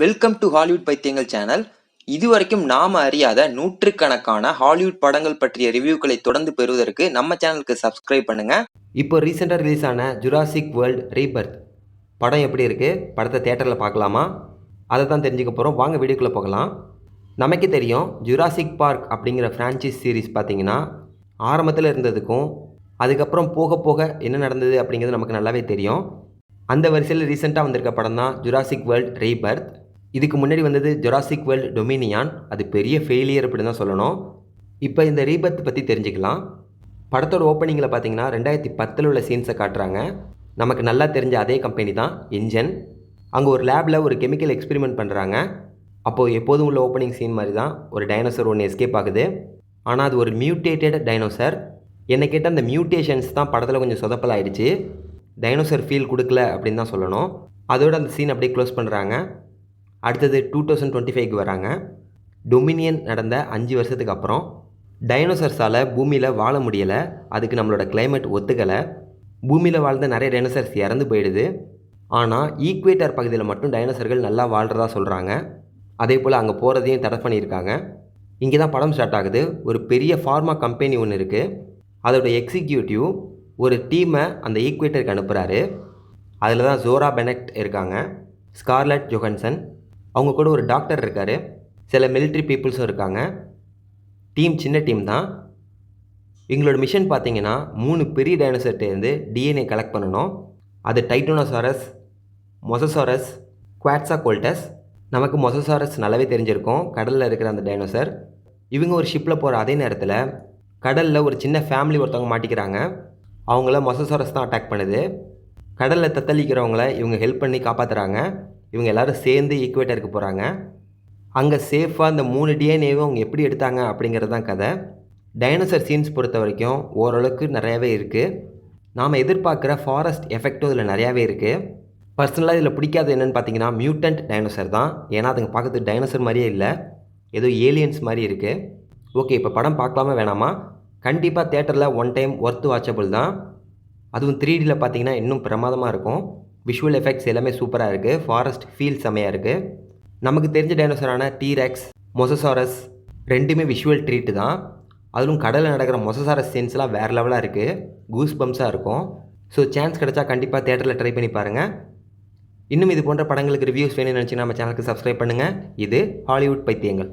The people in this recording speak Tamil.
வெல்கம் டு ஹாலிவுட் பைத்தியங்கள் சேனல் இதுவரைக்கும் நாம அறியாத நூற்றுக்கணக்கான ஹாலிவுட் படங்கள் பற்றிய ரிவ்யூக்களை தொடர்ந்து பெறுவதற்கு நம்ம சேனலுக்கு சப்ஸ்கிரைப் பண்ணுங்க. இப்போ ரீசெண்டாக ரிலீஸ் ஆன ஜுராசிக் வேர்ல்ட் ரீபர்த் படம் எப்படி இருக்குது படத்தை தேட்டரில் பார்க்கலாமா? அதை தான் தெரிஞ்சுக்க போகிறோம் வாங்க வீடியோக்குள்ளே போகலாம். நமக்கே தெரியும் ஜுராசிக் பார்க் அப்படிங்கிற ஃப்ரான்ச்சைஸ் சீரிஸ் பார்த்தீங்கன்னா ஆரம்பத்தில் இருந்ததுக்கும் அதுக்கப்புறம் போக போக என்ன நடந்தது அப்படிங்கிறது நமக்கு நல்லாவே தெரியும். அந்த வரிசையில் ரீசெண்டாக வந்திருக்க படம் தான் ஜுராசிக் வேர்ல்ட் ரீபர்த் இதுக்கு முன்னாடி வந்தது ஜொராசிக் வேர்ல்ட் டொமினியான் அது பெரிய ஃபெயிலியர் அப்படின்னு தான் சொல்லணும். இப்போ இந்த ரீபத் பற்றி தெரிஞ்சுக்கலாம். படத்தோட ஓப்பனிங்கில் பார்த்தீங்கன்னா ரெண்டாயிரத்தி பத்தில் உள்ள சீன்ஸை காட்டுறாங்க. நமக்கு நல்லா தெரிஞ்ச அதே கம்பெனி தான் இன்ஜன் அங்கே ஒரு லேபில் ஒரு கெமிக்கல் எக்ஸ்பெரிமெண்ட் பண்ணுறாங்க அப்போது எப்போதும் உள்ள ஓப்பனிங் சீன் மாதிரி தான் ஒரு டைனோசர் ஒன்று எஸ்கேப் ஆகுது. ஆனால் அது ஒரு மியூட்டேட்டட் டைனோசர் என்னை கேட்டால் அந்த மியூட்டேஷன்ஸ் தான் படத்தில் கொஞ்சம் சொதப்பலாயிடுச்சு டைனோசர் ஃபீல் கொடுக்கல அப்படின்னு தான் சொல்லணும். அதோட அந்த சீன் அப்படியே க்ளோஸ் பண்ணுறாங்க அடுத்தது டூ தௌசண்ட் டுவெண்ட்டி ஃபைவ்க்கு வராங்க. டொமினியன் நடந்த அஞ்சு வருஷத்துக்கு அப்புறம் டைனோசர்ஸால் பூமியில் வாழ முடியலை. அதுக்கு நம்மளோட கிளைமேட் ஒத்துக்கலை. பூமியில் வாழ்ந்த நிறைய டைனோசர்ஸ் இறந்து போயிடுது. ஆனால் ஈக்குவேட்டர் பகுதியில் மட்டும் டைனோசர்கள் நல்லா வாழ்கிறதா சொல்கிறாங்க அதே போல் அங்கே போகிறதையும் தடை பண்ணியிருக்காங்க. இங்கே தான் படம் ஸ்டார்ட் ஆகுது. ஒரு பெரிய ஃபார்மா கம்பெனி ஒன்று இருக்குது அதோட எக்ஸிக்யூட்டிவ் ஒரு டீமை அந்த ஈக்குவேட்டருக்கு அனுப்புகிறாரு அதில் தான் ஜோரா பெனக்ட் இருக்காங்க. ஸ்கார்லட் ஜொஹன்சன் அவங்க கூட ஒரு டாக்டர் இருக்கார். சில மிலிட்ரி பீப்புள்ஸும் இருக்காங்க. டீம் சின்ன டீம் தான். எங்களோட மிஷன் பார்த்தீங்கன்னா மூணு பெரிய டைனோசர்ட்டேருந்து டிஎன்ஏ கலெக்ட் பண்ணணும். அது டைட்டோனோசாரஸ் மொசசாரஸ் குவாட்ஸா கோல்டஸ் நமக்கு மொசசாரஸ் நல்லாவே தெரிஞ்சிருக்கும். கடலில் இருக்கிற அந்த டைனோசர் இவங்க ஒரு ஷிப்பில் போகிற அதே நேரத்தில் கடலில் ஒரு சின்ன ஃபேமிலி ஒருத்தவங்க மாட்டிக்கிறாங்க. அவங்கள மொசசாரஸ் தான் அட்டாக் பண்ணுது. கடலில் தத்தளிக்கிறவங்கள இவங்க ஹெல்ப் பண்ணி காப்பாற்றுறாங்க இவங்க எல்லாரும் சேர்ந்து ஈக்குவேட்டருக்கு போகிறாங்க அங்கே சேஃபாக அந்த மூணு டிஎன்ஏவும் அவங்க எப்படி எடுத்தாங்க அப்படிங்கிறது தான் கதை. டைனோசர் சீன்ஸ் பொறுத்த வரைக்கும் ஓரளவுக்கு நிறையாவே இருக்குது நாம் எதிர்பார்க்குற ஃபாரஸ்ட் எஃபெக்டும் இதில் நிறையாவே இருக்குது பர்சனலாக இதில் பிடிக்காது என்னென்னு பார்த்தீங்கன்னா மியூட்டன்ட் டைனோசர் தான். ஏன்னா அதுங்க பார்க்கறதுக்கு டைனோசர் மாதிரியே இல்லை. ஏதோ ஏலியன்ஸ் மாதிரி இருக்குது ஓகே இப்போ படம் பார்க்கலாமா வேணாமா? கண்டிப்பாக தேட்டரில் ஒன் டைம் ஒர்த்து வாட்சபிள் தான். அதுவும் த்ரீ டியில் பார்த்தீங்கன்னா இன்னும் பிரமாதமாக இருக்கும். விஷுவல் எஃபெக்ட்ஸ் எல்லாமே சூப்பராக இருக்குது ஃபாரஸ்ட் ஃபீல் செமையாக இருக்குது நமக்கு தெரிஞ்ச டைனோசரான டீரெக்ஸ் மொசசாரஸ் ரெண்டுமே விஷுவல் ட்ரீட்டு தான். அதிலும் கடலில் நடக்கிற மொசசாரஸ் சீன்ஸ்லாம் வேறு லெவலாக இருக்குது கூஸ் பம்ப்ஸாக இருக்கும். ஸோ சான்ஸ் கிடைச்சா கண்டிப்பாக தேட்டரில் ட்ரை பண்ணி பாருங்கள் இன்னும் இது போன்ற படங்களுக்கு ரிவ்யூஸ் வேணும்னு நினச்சிங்கன்னா நம்ம சேனலுக்கு சப்ஸ்கிரைப் பண்ணுங்கள் இது ஹாலிவுட் பைத்தியங்கள்.